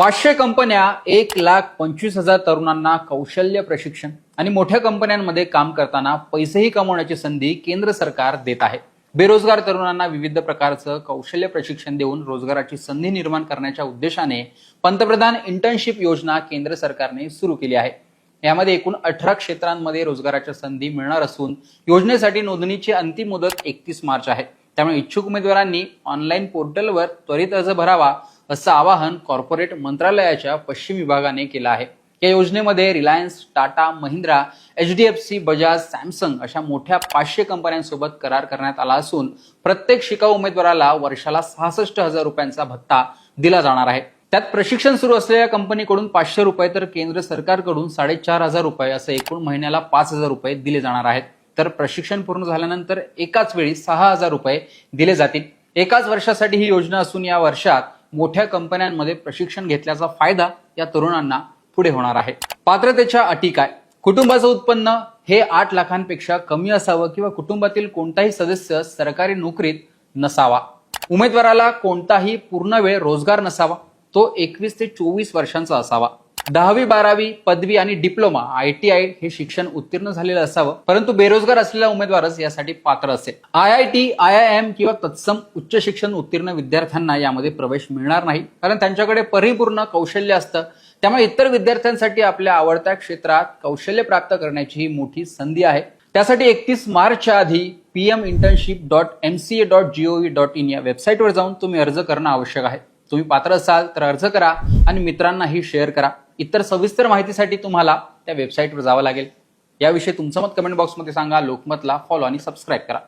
पाचशे कंपन्या एक लाख पंचवीस हजार तरुणांना कौशल्य प्रशिक्षण आणि मोठ्या कंपन्यांमध्ये काम करताना पैसेही कमवण्याची संधी केंद्र सरकार देत आहे. बेरोजगार तरुणांना विविध प्रकारचं कौशल्य प्रशिक्षण देऊन रोजगाराची संधी निर्माण करण्याच्या उद्देशाने पंतप्रधान इंटर्नशिप योजना केंद्र सरकारने सुरू केली आहे. यामध्ये एकूण अठरा क्षेत्रांमध्ये रोजगाराच्या संधी मिळणार असून योजनेसाठी नोंदणीची अंतिम मुदत एकतीस मार्च आहे. त्यामुळे इच्छुक उमेदवारांनी ऑनलाईन पोर्टलवर त्वरित अर्ज भरावा असं आवाहन कॉर्पोरेट मंत्रालयाच्या पश्चिम विभागाने केलं आहे. या योजनेमध्ये Reliance Tata Mahindra H D F C Bajaj Samsung अशा मोठ्या पाचशे कंपन्यांसोबत करार करण्यात आला असून प्रत्येक शिकाऊ उमेदवाराला वर्षाला सहासष्ट हजार रुपयांचा भत्ता दिला जाणार आहे. त्यात प्रशिक्षण सुरू असलेल्या कंपनीकडून पाचशे रुपये तर केंद्र सरकारकडून साडेचार हजार रुपये असं एकूण महिन्याला पाच हजार रुपये दिले जाणार आहेत. तर प्रशिक्षण पूर्ण झाल्यानंतर एकाच वेळी सहा हजार रुपये दिले जातील. एकाच वर्षासाठी ही योजना असून या वर्षात मोठ्या कंपन्यांमध्ये प्रशिक्षण घेतल्याचा फायदा या तरुणांना पुढे होणार आहे. पात्रतेच्या अटी काय? कुटुंबाचं उत्पन्न हे आठ लाखांपेक्षा कमी असावं किंवा कुटुंबातील कोणताही सदस्य सरकारी नोकरीत नसावा. उमेदवाराला कोणताही पूर्ण वेळ रोजगार नसावा. तो एकवीस ते चोवीस वर्षांचा असावा. दहावी बारावी पदवी आणि डिप्लोमा आय टी आय हे शिक्षण उत्तीर्ण झालेलं असावं. परंतु बेरोजगार असलेला उमेदवारच यासाठी पात्र असेल. I I T I I M किंवा तत्सम उच्च शिक्षण उत्तीर्ण विद्यार्थ्यांना यामध्ये प्रवेश मिळणार नाही. कारण त्यांच्याकडे परिपूर्ण कौशल्य असतं. त्यामुळे इतर विद्यार्थ्यांसाठी आपल्या आवडत्या क्षेत्रात कौशल्य प्राप्त करण्याची ही मोठी संधी आहे. त्यासाठी एकतीस मार्चच्या आधी P M internship dot M C A dot gov dot in या वेबसाईटवर जाऊन तुम्ही अर्ज करणं आवश्यक आहे. तुम्ही पात्र असाल तर अर्ज करा आणि मित्रांनाही शेअर करा. इतर सविस्तर माहितीसाठी तुम्हाला त्या वेबसाईटवर जावं लागेल. याविषयी तुमचं मत कमेंट बॉक्समध्ये सांगा लोकमतला फॉलो आणि सबस्क्राईब करा.